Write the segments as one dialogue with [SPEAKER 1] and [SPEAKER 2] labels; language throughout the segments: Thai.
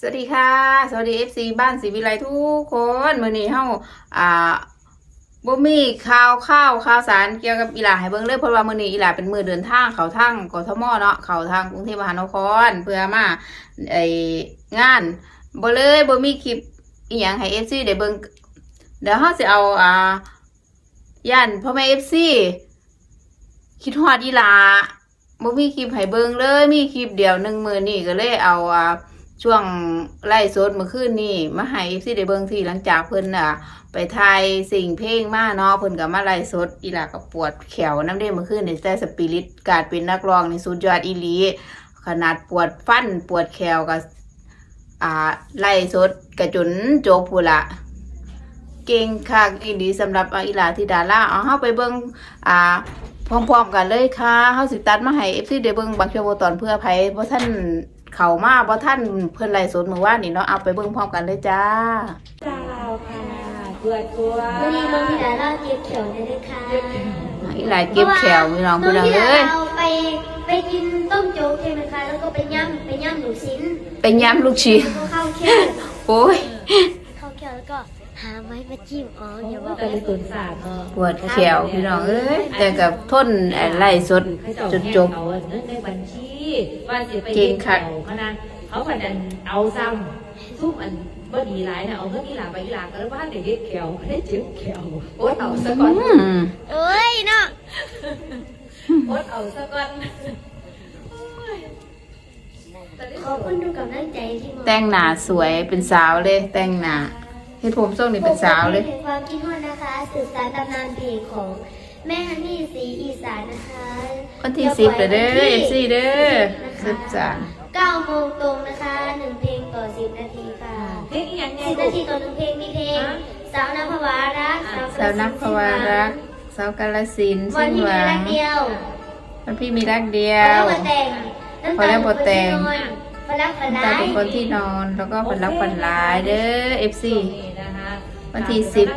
[SPEAKER 1] สวัสดีค่ะ สวัสดี FC บ้านศรีวิไลทุกคนมื้อนี้เฮาอ่าบ่มีข่าวข่าวข่าวสารเกี่ยวกับอีหลาให้เบิ่งเลยเพราะว่ามื้อนี้อีหลาเป็นมือเดินทางเขาทางกทมเนาะเขาทางกรุงเทพมหานครเพื่อมาไองานบ่เลยบ่มีคลิปอีหยังให้ FC ได้เบิ่งเดี๋ยวเฮาสิเอาอ่าย่านพ่อแม่ FC คิดฮอดอีหลาบ่มีคลิปให้เบิ่งเลยมีคลิปเดียวหนึ่งมื้อนี้ก็เลยเอาอ่า ช่วงไล่สดเมื่อคืนนี่มาให้ซีได้เบิ่งที่หลังจากเพิ่นอะ ไปทายสิ่งเพลงมาเนาะเพิ่นก็มาไล่สดอีหลาก็ปวดแขวน้ำเด้เมื่อคืนนี่แต่สปิริตการเป็นนักร้องนี่สุดยอดอีหลีขนาดปวดฟันปวดแขวก็อ่าไล่สดกระจุนโจกพูละเก่งคักอีหลีสำหรับอีหลาที่ดาราเอาเฮาไปเบิ่งอ่าพร้อมๆกันเลยค่ะเฮาสิตัดมาให้ FC ได้เบิ่งบางช่วงบางตอนเพื่อไผบ่ท่าน เข้ามาบ่ท่านเพิ่นไลฟ์สดเมื่อวานนี่เนาะเอาไปเบิ่งพร้อมกันเลยจ้า
[SPEAKER 2] เจ้าค่ะเพื่อตัว
[SPEAKER 3] วันนี้น้องธิดาเล่าเก็บเขียวได้เลยค่ะ
[SPEAKER 1] อีหลายเก็บแขวพี่น้อง
[SPEAKER 3] น้
[SPEAKER 1] พี่
[SPEAKER 3] อง
[SPEAKER 1] น้อง
[SPEAKER 3] ธิดา
[SPEAKER 1] เอ้ย
[SPEAKER 3] เอาไปไปกินต้มโจ๊กใช่ไหมคะแล้วก็ไปย่ำไปย่ำหนูชิ้น
[SPEAKER 1] เป็นยำลูกชิ้น
[SPEAKER 3] แล้วก็ข้าวเคี่ยว
[SPEAKER 1] โอ้ย
[SPEAKER 3] ข้าวเคี่ยวแล้วก็หาไม้มาจิ้มอ๋ออย่าบอก
[SPEAKER 2] ไปเลยตุนสาดเนาะ
[SPEAKER 1] ปวดแขวพี่น้องเอ้ยแต่กับทนไอ้ไล่สดจนจบ
[SPEAKER 2] เอาเงินในบัญชีว่าสิไป
[SPEAKER 1] เก่งคัก
[SPEAKER 2] เขานะเขาผัดอันเอาซ้ำซุปอันบ่ดีหลายนะเอาเงินอีหลาไปอีหลาก็แล้วว่าเด็กเด็กแขวได้เจ็บแขวโอ๊ตเอาซะก่อน
[SPEAKER 1] อืม
[SPEAKER 3] เอ้ยเนาะ
[SPEAKER 2] โอ๊ตเอาซะก่อน
[SPEAKER 3] ขอบคุณทุกกำลังใจที่มอบ
[SPEAKER 1] แต่งหน้าสวยเป็นสาวเลย แต่งหน้าเฮ็ดผมทรงนี่เป็นสาวเลย
[SPEAKER 3] ผมขอเพงแห่งความคิดฮอดนะคะสืบสานตำนานเพลงของ แม่ฮันนี่สีอีสานนะคะ
[SPEAKER 1] วันที่สิบเลยเด้อ FC เด้อสิบสาม
[SPEAKER 3] เก้าโมงตรงนะคะหนึ่งเพลงต่อสิบนาทีค่ะ
[SPEAKER 2] เด็กอีหยังไง
[SPEAKER 3] สิบนาทีต่อหนึ่งเพลงมีเพลงสาวนักภาวารัก
[SPEAKER 1] สาวนักภาวารักสาวกาลสินธุ์
[SPEAKER 3] วั
[SPEAKER 1] สิ้
[SPEAKER 3] น
[SPEAKER 1] น
[SPEAKER 3] ที่
[SPEAKER 1] ห
[SPEAKER 3] มี
[SPEAKER 1] วั
[SPEAKER 3] รั
[SPEAKER 1] ง
[SPEAKER 3] กเดียว
[SPEAKER 1] วันพี่มีรักเดีย
[SPEAKER 3] แล้ว
[SPEAKER 1] ว
[SPEAKER 3] มาแต่ง
[SPEAKER 1] พอแล้วบ่แต่ง
[SPEAKER 3] พอแล้วฝัน
[SPEAKER 1] ตา
[SPEAKER 3] ร้าย
[SPEAKER 1] เป็นคนที่นอนแล้วก็เป็นรักเป็นร้ายเด้อ FC
[SPEAKER 2] นี่นะคะ
[SPEAKER 1] วันที่สิบ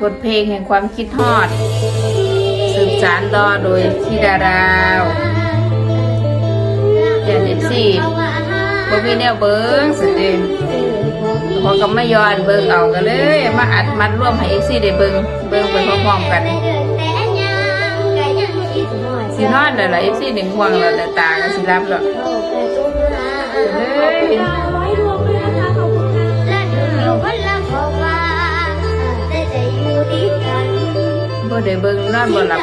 [SPEAKER 2] ตั้งใจให้อีหลาเด้อ
[SPEAKER 3] ขอ
[SPEAKER 2] เนาะ
[SPEAKER 3] บคุณค่ะ
[SPEAKER 1] บทเพลงแห่งความคิดทอด สืบสานต่อโดยที่ดาราวอย่างเอฟซีบ่มีแนวเบิ้งสุดเองพอก็ไม่ย้อนเบิ้งเอากันเลย มาอัดมัดร่วมให้เอฟซีได้เบิ้งเบิ้งไปพร้อมๆกันสินอนแล้วล่ะเอฟซีหนึ่งห่วงแล้วแต่ตาก็สิรับแล้วเฮ้ย
[SPEAKER 2] ไว้รวมด้วย ค่ะบ่
[SPEAKER 1] ได้เบิ้งนอนบ่หลับ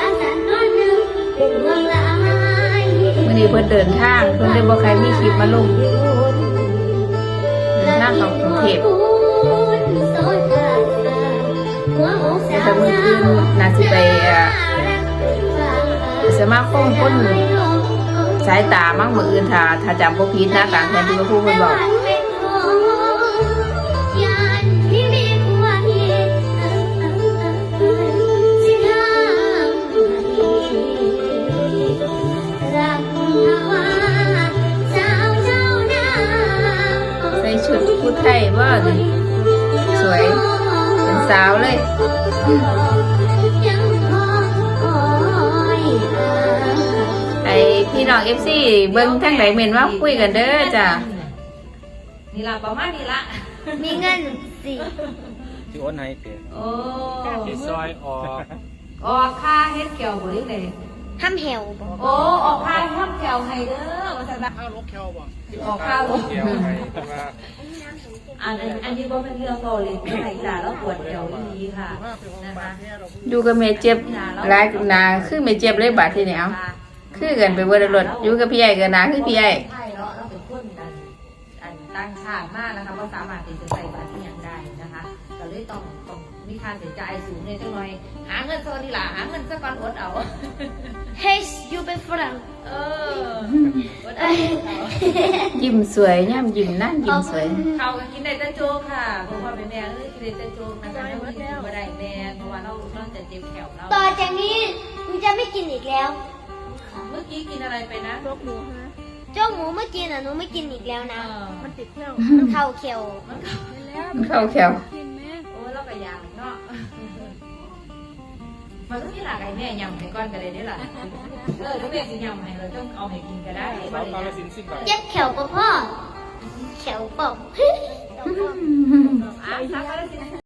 [SPEAKER 3] เป็นเมืองละอาย
[SPEAKER 1] มื้อนี้เพิ่นเดินทางเพิ่นได้บ่ใครมีคลิปมาลงเดินทางข้ากรุงเทพแต่มื้อคืนน่าสิไปสมาคมคนสายตามั่งมืออื่นถ้าถ้าจำบ่ผิดนะตามแทนที่ว่าผู้เพิ่นบอก ชุดผู้ไทยว่าดิสวย เป็นสาวเลยไอพี่น้อง FC เบิ่งทางไหนเม่นว่าคุยกันเด้อจ้ะ
[SPEAKER 2] นี่ละประมาณนี้ละ
[SPEAKER 3] มีเงินสี่
[SPEAKER 4] ที่โอนให้เปลี่ยน
[SPEAKER 2] โอ้
[SPEAKER 4] ที่ซอยออก
[SPEAKER 2] ออกค่าเฮ็ดเกี่ยวบ่ได้เลย
[SPEAKER 3] ห้ามแหวบอก
[SPEAKER 2] โอ้ออกค่าทำเกี่ยวให้เด้อว่าซั่นนะ
[SPEAKER 4] ข้าวลกแควบ่
[SPEAKER 2] ออกค่าลง
[SPEAKER 4] เกี่ยวให้ ว่า
[SPEAKER 2] อันอันนี้บ่เป็นเรื่องบ่เลยที่ไหนจ้ะแล้วปวดเกี่ยวดีค่ะนะคะ
[SPEAKER 1] อยู่กับแม่เจ็บหลายหนาคือแม่เจ็บเลยบาดทีนี้เอาคือกันไปเบิดรถอยู่กับพี่ใหญ่กันนาคือพี่ใหญ่
[SPEAKER 2] ใช่เนาะเราเป็นคนอันอันตั้งชาติมากนะคะว่าสามารถที่จะใส่บาตรที่ยังได้นะคะก็เลยต้อง ต้องมีค่าใช้จ่ายสูงในจังหน่อย หาเงินซะก่อนดีล่ะหาเงินซะก่อนอดเอา
[SPEAKER 3] เฮ้ยยูเป็นฝรั่ง
[SPEAKER 2] เอออดเอาอดเอา
[SPEAKER 1] ยิ้มสวยย่ำยิ้มนั่นยิ้มสวย
[SPEAKER 2] เขาก็กินได้แต่โจ๊กค่ะเพราะว่าเป็นแม่เอ้ยกินได้แต่โจ๊กนะคะไม่ว่ากินบ่ได้แม่เพราะว่าเราเราจะเจ็บแขวเรา
[SPEAKER 3] ต่อจากนี้หนูจะไม่กินอีกแล้ว
[SPEAKER 2] เมื่อกี้กินอะไรไปนะ
[SPEAKER 3] โจ๊กหมูเมื่อกี้น่ะหนูไม่กินอีกแล้ว
[SPEAKER 2] เอ
[SPEAKER 3] นะ
[SPEAKER 2] อ
[SPEAKER 3] มันติดเครื่องมันเข้าเขียว
[SPEAKER 2] มันเข้า
[SPEAKER 1] เข้าแขว
[SPEAKER 2] โอ้ยเรา ก็ยางเนาะมันต้องมีหลากไอ้แม่ยำให้ก้อนกันเลยได้หล่ะเออถ้าแม่สิยำให้เราต้องเอาให้กินก็ได้
[SPEAKER 4] สาวกาลสินธุ์สิบบาท
[SPEAKER 3] เย็บแขวกับพ่อแขวปอก
[SPEAKER 2] อะสาวกาฬสิ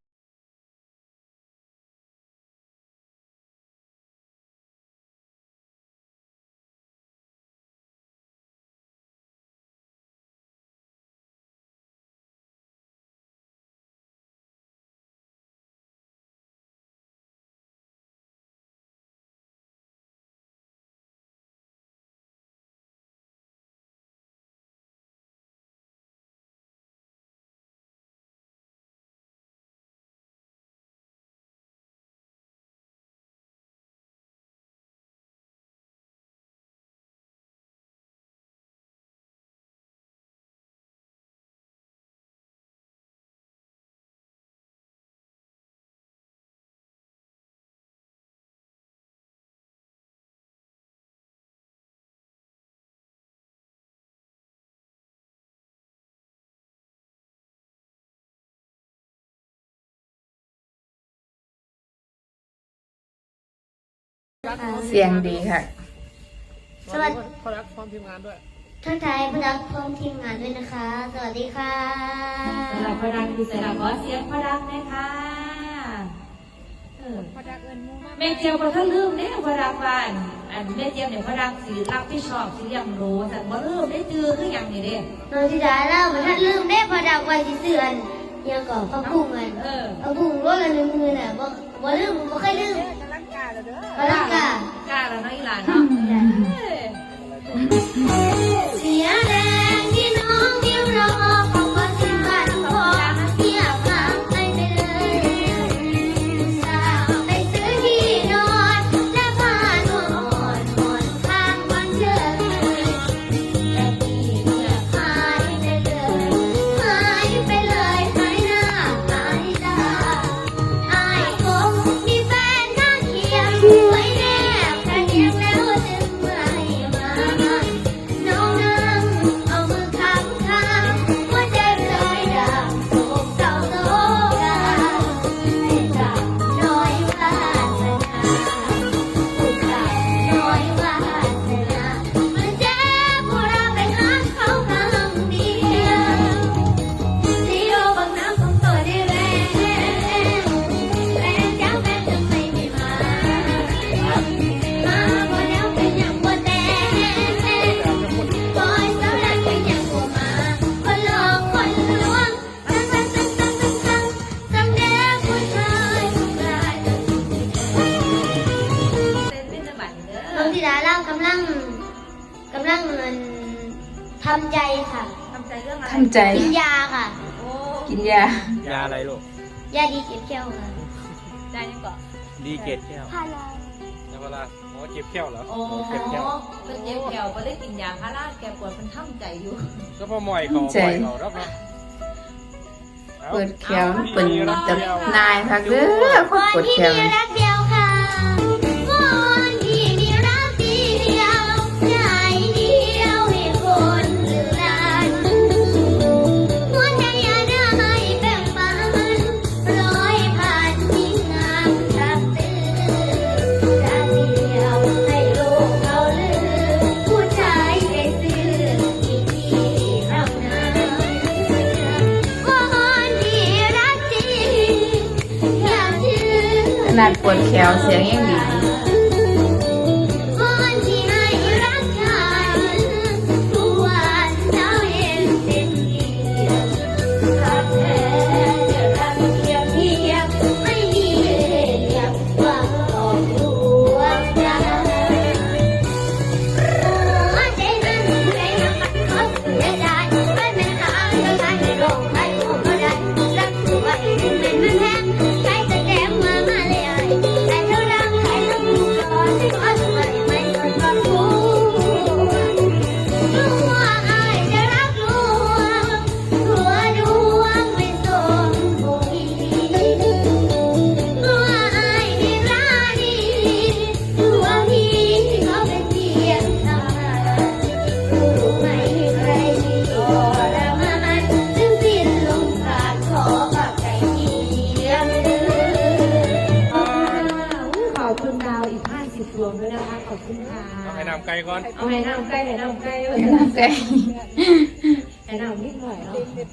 [SPEAKER 1] เสียงดีค่ะ
[SPEAKER 3] สวัสดี
[SPEAKER 4] พอรักพร้อมทีมงานด้วย
[SPEAKER 3] ทักทายพนักพร้อมทีมงานด้วยนะคะ สวัสดีค่ะ
[SPEAKER 2] สำหรับพระดังคือสำหรับขอเสียงพระดังเลยค่ะเออแม่เจียวก็ท่านลืมเนี่ยพระดังบ้านอันแม่เจียวเนี่ยพระดังสีรับผิดชอบสีเลี้ยงรู้แต่บ่ลืมได้จือคืออย่างนี้เด้
[SPEAKER 3] น้องธิดาเล่าเหมือนท่านลืมได้พอดักไว้ที่เสือนยังก่อพระพุ่งเงิน
[SPEAKER 2] เออ
[SPEAKER 3] พระพุ่งรถละหนึ่งมือน่ะบ่บ่ลืมบ่เคยลืม Kalaka. Kara, no ilana. Siyana. ใจ กินยาค่ะ
[SPEAKER 2] โอ้
[SPEAKER 1] กินยา
[SPEAKER 4] ยาอะไรลูก
[SPEAKER 3] ยาดีเก็บเขี้ยวค่ะ
[SPEAKER 2] ใจยังก่อน
[SPEAKER 4] ดีเกตแก้ว
[SPEAKER 3] พารา
[SPEAKER 4] แล้วเวลาอ๋อเก็บแก้วเหรอ
[SPEAKER 2] โอ้
[SPEAKER 4] เก็บแก้ว
[SPEAKER 2] เป็นเจ็บแก้วก็ได้กินยาพาราแก้ปวดมันทำใจอยู่
[SPEAKER 4] ก็พอหมอยเขาห
[SPEAKER 1] ใจ
[SPEAKER 4] มอยเขารับเนาะอา
[SPEAKER 1] เปิดแขวมันเป็นจะนายค่ะเด้อคน
[SPEAKER 3] วัน
[SPEAKER 1] ปวด
[SPEAKER 3] ที่
[SPEAKER 1] แขว
[SPEAKER 3] ขนา
[SPEAKER 1] ดปวดแขวเสียงยั
[SPEAKER 3] งดี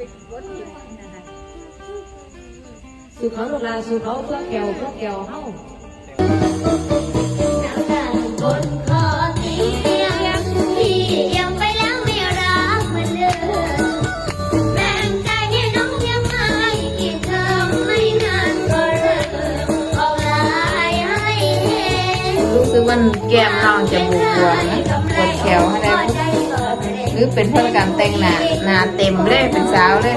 [SPEAKER 3] อยเนาะ
[SPEAKER 2] สูตรเขาลูกลาสูตรเขาเพื่อแก้วเพื่อแก้วเฮา
[SPEAKER 1] น้ำตาบนคอเตียงพี่ยังไปแล้วไม่รักเหมือนเดิมแบ่งใจให้น้องยังไม่อีกเทอมไม่นานก็เริ่มออกลายให้เห็น
[SPEAKER 3] รู้สึกว่าแก้มน้องจะบวมๆนะปวดแขวให้ได้ หรือเป็นพฤติกรรแต่งหน้าหน้าเต็มเลยเป็นสาวเลย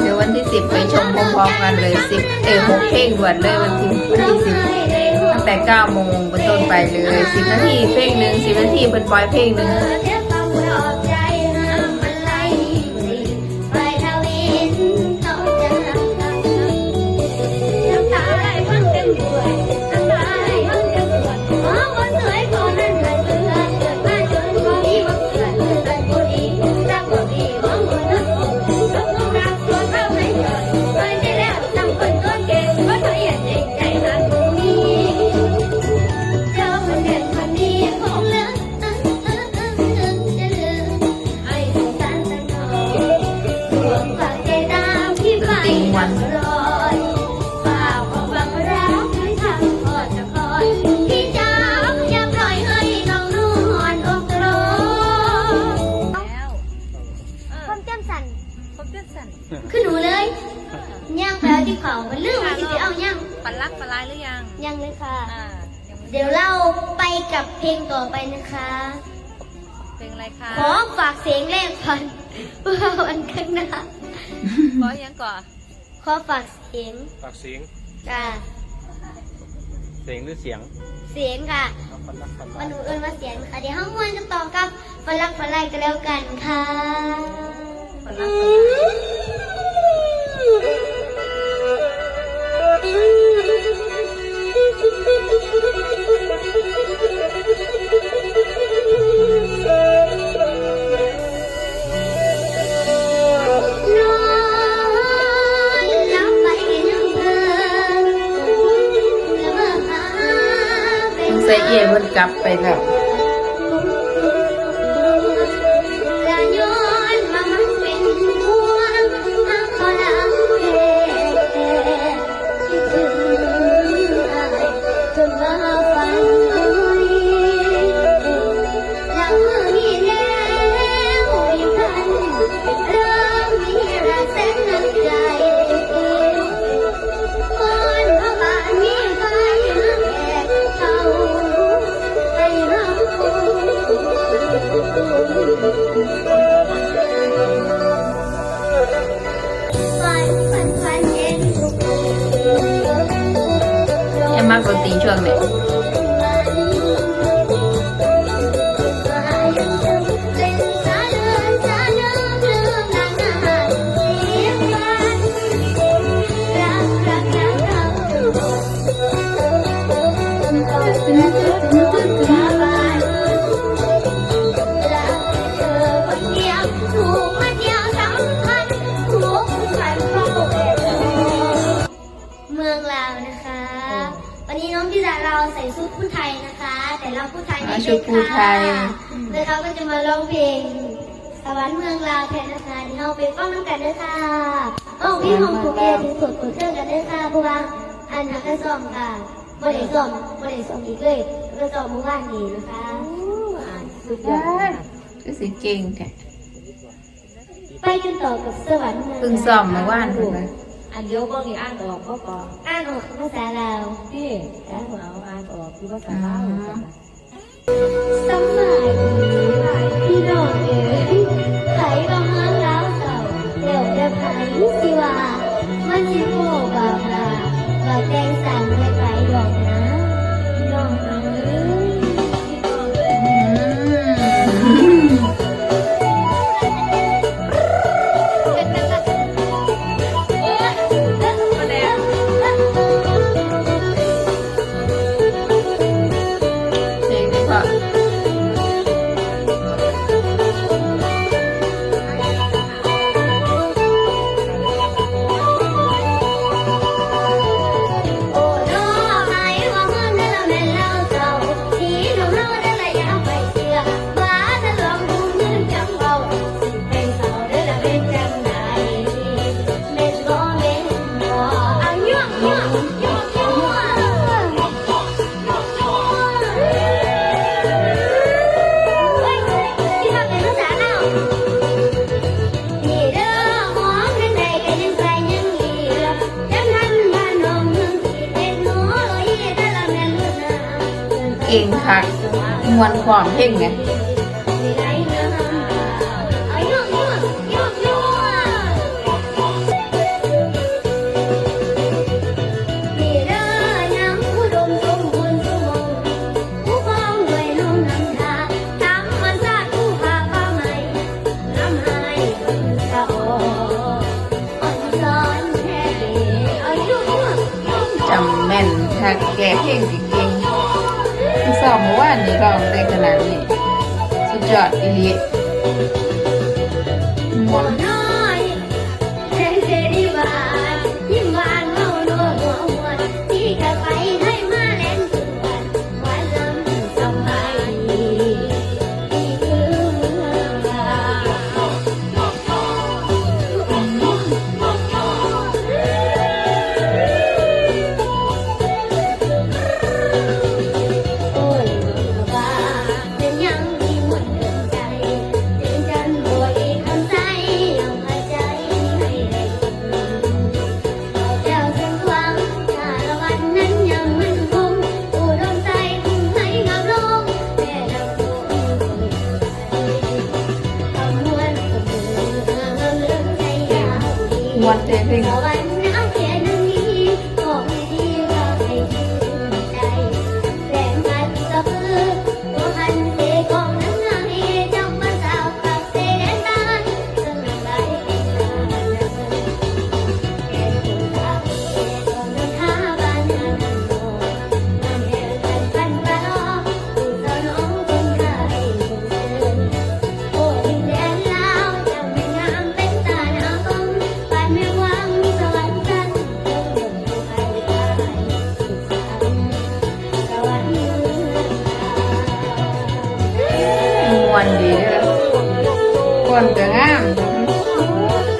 [SPEAKER 1] เดี๋
[SPEAKER 3] ยววันที่สิบไปชมพร้อมๆกันเลยสิบเอยหกเพลงด่วนเลยวันที่วันที่สิบตั้งแต่เก้าโมงเป็นต้นไปเลยสิบนาทีเพลงหนึ่งสิบนาทีเป็นปล่อยเพลงหนึ่ง
[SPEAKER 1] ขอฝากเสียง
[SPEAKER 4] ปากเสียง
[SPEAKER 1] ค่ะ
[SPEAKER 4] เสียงหรือเสียง
[SPEAKER 1] เสียงค่ะ
[SPEAKER 4] เอาฟันรักฟัน
[SPEAKER 1] มันหนูเอิญมาเสียงค่ะ เดี๋ยวห้องมวนจะต่อกับฝรั่งฝรั่งกันแล้วกันค่ะ
[SPEAKER 2] ปันรักปันล
[SPEAKER 1] เอี่
[SPEAKER 3] ยเพิ่นกลับไปแล้วา ชุ
[SPEAKER 1] ดผู้ไทยค่ะแล้วเขาก็จะมาร้องเพลง สวรรค์เมืองลาวแทนนะคะที่เราไปฟังน้ำกันด้วยค่ะเอ้าพี่ของถูกเอถึงสดเปิดเครื่องกันด้วยค่ะเพราะว่าอันนักกระซ่อมค่ะบริซ่อมบริซ่อมอีกเลยกระซ่อมเมื่อวานนี้นะคะ
[SPEAKER 2] อ่านสุดยอดมาก
[SPEAKER 3] ก็สิเก่งแท้
[SPEAKER 1] ไปกันต่อกับสวรรค์เมือง
[SPEAKER 3] เพิ่งซ้อมเมื่อวานเพิ่นว่า
[SPEAKER 2] อันเดียวก็มีอ่านออกก็ก่อน
[SPEAKER 1] อ่านออกภาษาลาว
[SPEAKER 2] พี่อ่านเอาอ่านออกคือภาษาลาว
[SPEAKER 1] สมัยพี่น้องเอ๋ยไขบางเมืองลาวเก่าเดี๋ยวจะไขสิว่า 广平的。ಇಲ್ಲಿಯೇ kondi kondi kondi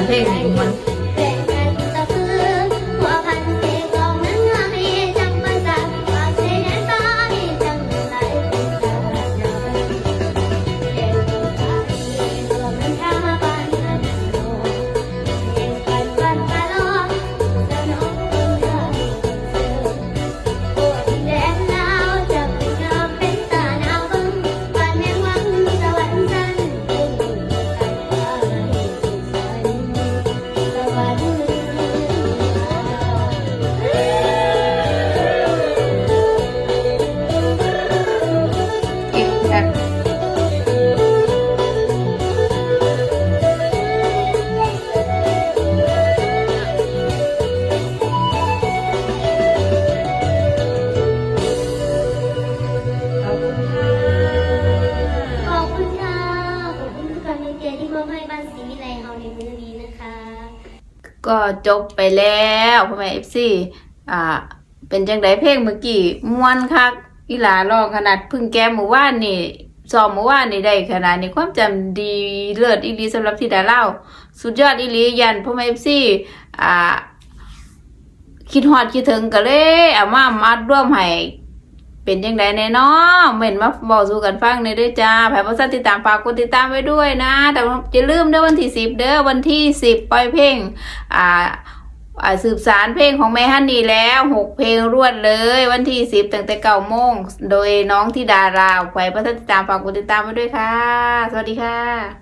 [SPEAKER 1] hey, จบไป
[SPEAKER 3] แล้
[SPEAKER 1] วพ่
[SPEAKER 3] อแม่
[SPEAKER 1] เอ
[SPEAKER 3] ฟซีอ่า เป็นจังไดเพ
[SPEAKER 1] ลง
[SPEAKER 3] เมื่อกี้ม่วนคั
[SPEAKER 1] ก
[SPEAKER 3] อีหลาลองขนาด
[SPEAKER 1] พึ่ง
[SPEAKER 3] แก้มหมู่ว่านนี่ส
[SPEAKER 2] อบ
[SPEAKER 3] เมื่อ
[SPEAKER 1] วานนี่ได้ขนาดนี้ความจำดีเลิศอีลีสำหรับที่ได้เล่า สุดยอดอีลียันพ่อแม่เอฟซีอ่าคิดฮอดคิดถึงก็เลยเอามามัดร่วมให้ เป็นยังไงแน่นอนเหม็นมาบอกสู่กันฟังในด้วยจ้าแผ่ประสันติดตามฝากกดติดตามไว้ด้วยนะ แต่จะเลืมเด้อวันที่สิบเด้อวันที่สิบปล่อยเพลง อ่าสืบสารเพลงของแม่ฮันนี่แล้วหกเพลงรวดเลย วันที่สิบตั้งแต่เก้าโมงโดยน้องที่ดาราวแผ่ประสันติดตามฝากกดติดตามไว้ด้วยค่ะ สวัสดีค่ะ